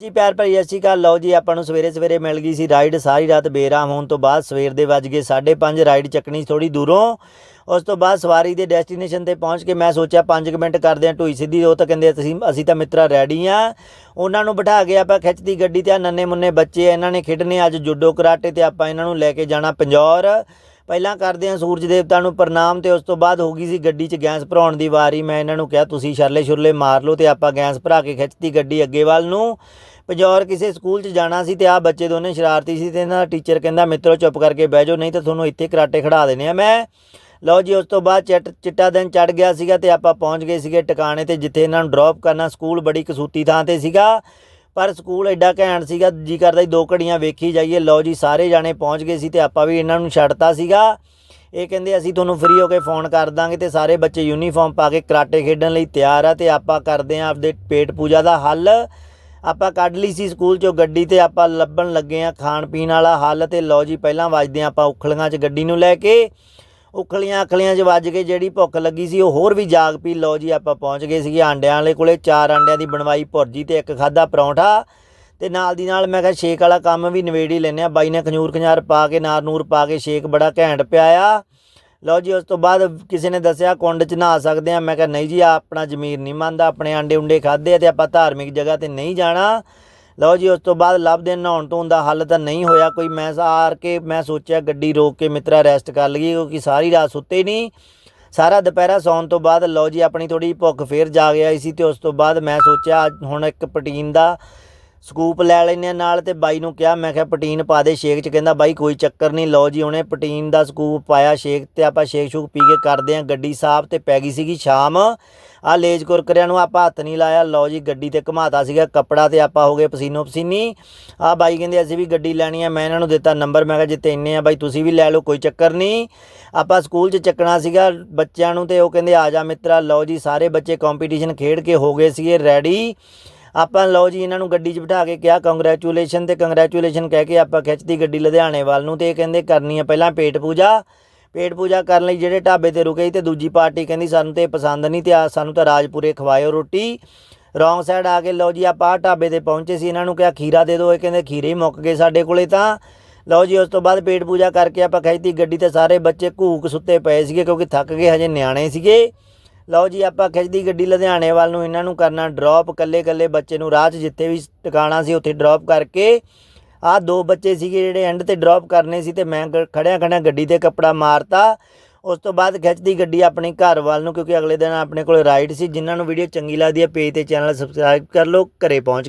ਜੀ ਪਿਆਰ ਭਰੀ ਅਸੀਂ ਕਾ ਲਓ ਜੀ ਆਪਾਂ ਨੂੰ ਸਵੇਰੇ ਸਵੇਰੇ ਮਿਲ ਗਈ ਸੀ ਰਾਈਡ, ਸਾਰੀ ਰਾਤ ਬੇਰਾਮ ਹੋਣ ਤੋਂ ਬਾਅਦ ਸਵੇਰ ਦੇ ਵੱਜ ਗਏ 5:30 ਰਾਈਡ ਚੱਕਣੀ ਥੋੜੀ ਦੂਰੋਂ। ਉਸ ਤੋਂ ਬਾਅਦ ਸਵਾਰੀ ਦੇ ਡੈਸਟੀਨੇਸ਼ਨ ਤੇ ਪਹੁੰਚ ਕੇ ਮੈਂ ਸੋਚਿਆ 5 ਮਿੰਟ ਕਰਦੇ ਆ ਢੂਈ ਸਿੱਧੀ, ਉਹ ਤਾਂ ਕਹਿੰਦੇ ਅਸੀਂ ਅਸੀਂ ਤਾਂ ਮਿੱਤਰਾ ਰੈਡੀ ਆ ਉਹਨਾਂ ਨੂੰ ਬਿਠਾ ਕੇ ਆਪਾਂ ਖਿੱਚਦੀ ਗੱਡੀ ਤੇ ਆ ਨੰਨੇ ਮੁੰਨੇ ਬੱਚੇ ਇਹਨਾਂ ਨੇ ਖੇਡਣੇ ਅੱਜ ਜੁੱਡੋ ਕਰਾਟੇ ਤੇ ਆਪਾਂ ਇਹਨਾਂ ਨੂੰ ਲੈ ਕੇ ਜਾਣਾ ਪੰਜੌਰ। ਪਹਿਲਾਂ ਕਰਦੇ ਆ ਸੂਰਜ ਦੇਵਤਾ ਨੂੰ ਪ੍ਰਣਾਮ ਤੇ ਉਸ ਤੋਂ ਬਾਅਦ ਹੋ ਗਈ ਸੀ ਗੱਡੀ 'ਚ ਗੈਸ ਭਰਾਉਣ ਦੀ ਵਾਰੀ। ਮੈਂ ਇਹਨਾਂ ਨੂੰ ਕਿਹਾ, ਤੁਸੀਂ ਛਰਲੇ ਛੁਰਲੇ ਮਾਰ ਲਓ ਤੇ ਆਪਾਂ ਗੈਸ ਭਰਾ ਕੇ ਖਿੱਚਤੀ ਗੱਡੀ ਅੱਗੇ ਵੱਲ ਨੂੰ। ਪੰਜੌਰ ਕਿਸੇ ਸਕੂਲ 'ਚ ਜਾਣਾ ਸੀ ਤੇ ਆ ਬੱਚੇ ਦੋਨੇ ਸ਼ਰਾਰਤੀ ਸੀ ਤੇ ਇਹਨਾਂ ਦਾ ਟੀਚਰ ਕਹਿੰਦਾ, ਮਿੱਤਰੋ, ਚੁੱਪ ਕਰਕੇ ਬਹਿ ਜਾਓ, ਨਹੀਂ ਤਾਂ ਤੁਹਾਨੂੰ ਇੱਥੇ ਕਰਾਟੇ ਖੜਾ ਦੇਣੇ ਆ। ਮੈਂ ਲਓ ਜੀ, ਉਸ ਤੋਂ ਬਾਅਦ ਚਿੱਟ ਚਿੱਟਾ ਦਿਨ ਚੜ ਗਿਆ ਸੀਗਾ ਤੇ ਆਪਾਂ ਪਹੁੰਚ ਗਏ ਸੀਗੇ ਟਿਕਾਣੇ ਤੇ, ਜਿੱਥੇ ਇਹਨਾਂ ਨੂੰ ਡ੍ਰੌਪ ਕਰਨਾ। ਸਕੂਲ ਬੜੀ ਕਸੂਤੀ ਥਾਂ ਤੇ ਸੀਗਾ। ਪਰ ਸਕੂਲ ਐਡਾ ਘੈਂਟ ਸੀਗਾ, ਜੀ ਕਰਦਾ ਸੀ ਦੋ ਘੜੀਆਂ ਵੇਖੀ ਜਾਈਏ। ਲਓ ਜੀ, ਸਾਰੇ ਜਾਣੇ ਪਹੁੰਚ ਗਏ ਸੀ ਤੇ ਆਪਾਂ ਵੀ ਇਹਨਾਂ ਨੂੰ ਛੱਡਤਾ ਸੀਗਾ। ਇਹ ਕਹਿੰਦੇ, ਅਸੀਂ ਤੁਹਾਨੂੰ ਫ੍ਰੀ ਹੋ ਕੇ ਫੋਨ ਕਰ ਦਾਂਗੇ ਤੇ ਸਾਰੇ ਬੱਚੇ ਯੂਨੀਫਾਰਮ ਪਾ ਕੇ ਕਰਾਟੇ ਖੇਡਣ ਲਈ ਤਿਆਰ ਆ ਤੇ ਆਪਾਂ ਕਰਦੇ ਆਂ ਆਪਦੇ ਪੇਟ ਪੂਜਾ ਦਾ ਹੱਲ। ਆਪਾਂ ਕੱਢ ਲਈ ਸੀ ਸਕੂਲ ਚੋਂ ਗੱਡੀ ਤੇ ਆਪਾਂ ਲੱਭਣ ਲੱਗੇ ਆ ਖਾਣ ਪੀਣ ਵਾਲਾ ਹੱਲ ਤੇ ਲਓ ਜੀ, ਪਹਿਲਾਂ ਵੱਜਦੇ ਆਂ ਆਪਾਂ ਉਖਲੀਆਂ 'ਚ ਗੱਡੀ ਨੂੰ ਲੈ ਕੇ। ਉਖਲੀਆਂ ਅਖਲੀਆਂ 'ਚ ਵੱਜ ਕੇ ਜਿਹੜੀ ਭੁੱਖ ਲੱਗੀ ਸੀ, ਉਹ ਹੋਰ ਵੀ ਜਾਗ ਪੀ ਲਓ ਜੀ, ਆਪਾਂ ਪਹੁੰਚ ਗਏ ਸੀਗੇ ਆਂਡਿਆਂ ਵਾਲੇ ਕੋਲੇ, ਚਾਰ ਆਂਡਿਆਂ ਦੀ ਬਣਵਾਈ ਭੁਰਜੀ ਤੇ ਇੱਕ ਖਾਦਾ ਪਰੌਂਠਾ। ਤੇ ਨਾਲ ਦੀ ਨਾਲ ਮੈਂ ਕਿਹਾ, ਸ਼ੇਕ ਵਾਲਾ ਕੰਮ ਵੀ ਨਵੇੜ ਹੀ ਲੈਨੇ ਆ ਬਾਈ ਨੇ ਖੰਜੂਰ ਖੰਜਾਰ ਪਾ ਕੇ ਨਾਰ ਨੂਰ ਪਾ ਕੇ ਸ਼ੇਕ ਬੜਾ ਘੈਂਟ ਪਿਆ ਆ ਲਓ ਜੀ, ਉਸ ਤੋਂ ਬਾਅਦ ਕਿਸੇ ਨੇ ਦੱਸਿਆ, ਕੁੰਡ 'ਚ ਨਹਾ ਸਕਦੇ ਆ ਮੈਂ ਕਿਹਾ, ਨਹੀਂ ਜੀ ਆਪਣਾ ਜ਼ਮੀਰ ਨਹੀਂ ਮੰਨਦਾ, ਆਪਣੇ ਆਂਡੇ ਉਂਡੇ ਖਾਦੇ ਆ ਤੇ ਆਪਾਂ ਧਾਰਮਿਕ ਜਗ੍ਹਾ ਤੇ ਨਹੀਂ ਜਾਣਾ। ਲਓ ਜੀ, ਉਸ ਤੋਂ ਬਾਅਦ ਲੱਭਦੇ ਨਹਾਉਣ ਤੋਂ ਦਾ ਹੱਲ ਤਾਂ ਨਹੀਂ ਹੋਇਆ। ਕੋਈ ਮੈਂ ਸਾਰ ਕੇ ਮੈਂ ਸੋਚਿਆ ਗੱਡੀ ਰੋਕ ਕੇ ਮਿੱਤਰਾ ਰੈਸਟ ਕਰ ਲਈਏ, ਕਿਉਂਕਿ ਸਾਰੀ ਰਾਤ ਸੁੱਤੇ ਨਹੀਂ। ਸਾਰਾ ਦੁਪਹਿਰਾ ਸੌਣ ਤੋਂ ਬਾਅਦ ਲਓ ਜੀ, ਆਪਣੀ ਥੋੜੀ ਭੁੱਖ ਫੇਰ ਜਾਗ ਆਈ ਸੀ ਤੇ ਉਸ ਤੋਂ ਬਾਅਦ ਮੈਂ ਸੋਚਿਆ, ਅੱਜ ਹੁਣ ਇੱਕ ਪ੍ਰੋਟੀਨ ਦਾ ਸਕੂਪ ਲੈ ਲੈਨੇ ਆ ਨਾਲ ਤੇ ਬਾਈ ਨੂੰ ਕਿਹਾ, ਮੈਂ ਕਿਹਾ ਪ੍ਰੋਟੀਨ ਪਾ ਦੇ ਸ਼ੇਕ ਚ, ਕਹਿੰਦਾ ਬਾਈ ਕੋਈ ਚੱਕਰ ਨਹੀਂ, ਲਓ ਜੀ ਉਹਨੇ ਪ੍ਰੋਟੀਨ ਦਾ ਸਕੂਪ ਪਾਇਆ ਸ਼ੇਕ ਤੇ ਆਪਾਂ ਸ਼ੇਕ ਸ਼ੂਕ ਪੀ ਕੇ ਕਰਦੇ ਆ, ਗੱਡੀ ਸਾਫ਼ ਤੇ ਪੈ ਗਈ ਸੀਗੀ ਸ਼ਾਮ। ਆ ਲੇਜ ਕੁਰਕਰਿਆਂ ਨੂੰ ਆਪਾਂ ਹੱਥ ਨਹੀਂ ਲਾਇਆ, ਲਓ ਜੀ ਗੱਡੀ ਤੇ ਘਮਾਤਾ ਸੀਗਾ, ਕੱਪੜਾ ਤੇ ਆਪਾਂ ਹੋ ਗਏ ਪਸੀਨੋ ਪਸੀਨੀ। ਆ ਬਾਈ ਕਹਿੰਦੇ, ਅਸੀਂ ਵੀ ਗੱਡੀ ਲੈਣੀ ਆ, ਮੈਂ ਇਹਨਾਂ ਨੂੰ ਦਿੱਤਾ ਨੰਬਰ, ਮੈਂ ਕਿਹਾ ਜਿੱਤੇ ਇੰਨੇ ਆ ਬਾਈ, ਤੁਸੀਂ ਵੀ ਲੈ ਲਓ, ਕੋਈ ਚੱਕਰ ਨਹੀਂ। ਆਪਾਂ ਸਕੂਲ 'ਚ ਚੱਕਣਾ ਸੀਗਾ ਬੱਚਿਆਂ ਨੂੰ ਤੇ ਉਹ ਕਹਿੰਦੇ, ਆ ਜਾ ਮਿੱਤਰਾ, ਲਓ ਜੀ, ਸਾਰੇ ਬੱਚੇ ਕੰਪੀਟੀਸ਼ਨ ਖੇਡ ਕੇ ਹੋ ਗਏ ਸੀਗੇ ਰੈਡੀ ਆਪਾਂ ਲਓ ਜੀ, ਇਹਨਾਂ ਨੂੰ ਗੱਡੀ 'ਚ ਬਿਠਾ ਕੇ ਕਿਹਾ ਕੰਗ੍ਰੈਚੁਲੇਸ਼ਨ ਤੇ ਕੰਗ੍ਰੈਚੁਲੇਸ਼ਨ ਕਹਿ ਕੇ ਆਪਾਂ ਖਿੱਚਦੀ ਗੱਡੀ ਲੁਧਿਆਣੇ ਵੱਲ ਨੂੰ ਤੇ ਇਹ ਕਹਿੰਦੇ ਕਰਨੀ ਆ ਪਹਿਲਾਂ ਪੇਟ ਪੂਜਾ। ਪੇਟ ਪੂਜਾ ਕਰਨ ਲਈ ਜਿਹੜੇ ਢਾਬੇ ਤੇ ਰੁਕੇ ਸੀ ਤੇ ਦੂਜੀ ਪਾਰਟੀ ਕਹਿੰਦੀ ਸਾਨੂੰ ਤੇ ਇਹ ਪਸੰਦ ਨਹੀਂ ਤੇ ਆ ਸਾਨੂੰ ਤਾਂ ਰਾਜਪੁਰੇ ਖਵਾਇਓ ਰੋਟੀ। ਰੌਂਗ ਸਾਈਡ ਆ ਕੇ ਲਓ ਜੀ, ਆਪਾਂ ਆਹ ਢਾਬੇ ਤੇ ਪਹੁੰਚੇ ਸੀ, ਇਹਨਾਂ ਨੂੰ ਕਿਹਾ ਖੀਰਾ ਦੇ ਦਿਓ, ਇਹ ਕਹਿੰਦੇ ਖੀਰੇ ਹੀ ਮੁੱਕ ਗਏ ਸਾਡੇ ਕੋਲੇ ਤਾਂ। ਲਓ ਜੀ, ਉਸ ਤੋਂ ਬਾਅਦ ਪੇਟ ਪੂਜਾ ਕਰਕੇ ਆਪਾਂ ਖਿੱਚਤੀ ਗੱਡੀ ਤੇ ਸਾਰੇ ਬੱਚੇ ਘੂਕ ਸੁੱਤੇ ਪਏ ਸੀਗੇ ਕਿਉਂਕਿ ਥੱਕ ਗਏ, ਹਜੇ ਨਿਆਣੇ ਸੀਗੇ। ਲਓ ਜੀ, ਆਪਾਂ ਖਿੱਚਦੀ ਗੱਡੀ ਲੁਧਿਆਣੇ ਵੱਲ ਨੂੰ ਇਹਨਾਂ ਨੂੰ ਕਰਨਾ ਡ੍ਰੌਪ ਕੱਲੇ ਕੱਲੇ ਬੱਚੇ ਨੂੰ ਰਾਹ 'ਚ ਜਿੱਥੇ ਵੀ ਟਿਕਾਣਾ ਸੀ, ਉੱਥੇ ਡ੍ਰੌਪ ਕਰਕੇ ਆਹ ਦੋ ਬੱਚੇ ਸੀਗੇ ਜਿਹੜੇ ਐਂਡ ਤੇ ਡ੍ਰੌਪ ਕਰਨੇ ਸੀ ਤੇ ਮੈਂ ਗ- ਖੜਿਆ ਖੜਿਆ ਗੱਡੀ ਤੇ ਕੱਪੜਾ ਮਾਰਤਾ। ਉਸ ਤੋਂ ਬਾਅਦ ਖਿੱਚਦੀ ਗੱਡੀ ਆਪਣੇ ਘਰ ਵੱਲ ਨੂੰ, ਕਿਉਂਕਿ ਅਗਲੇ ਦਿਨ ਆਪਣੇ ਕੋਲ ਰਾਈਡ ਸੀ, ਜਿਨ੍ਹਾਂ ਨੂੰ ਵੀਡੀਓ ਚੰਗੀ ਲੱਗਦੀ ਹੈ ਪੇਜ ਤੇ ਚੈਨਲ ਸਬਸਕ੍ਰਾਈਬ ਕਰ ਲਓ, ਘਰੇ ਪਹੁੰਚ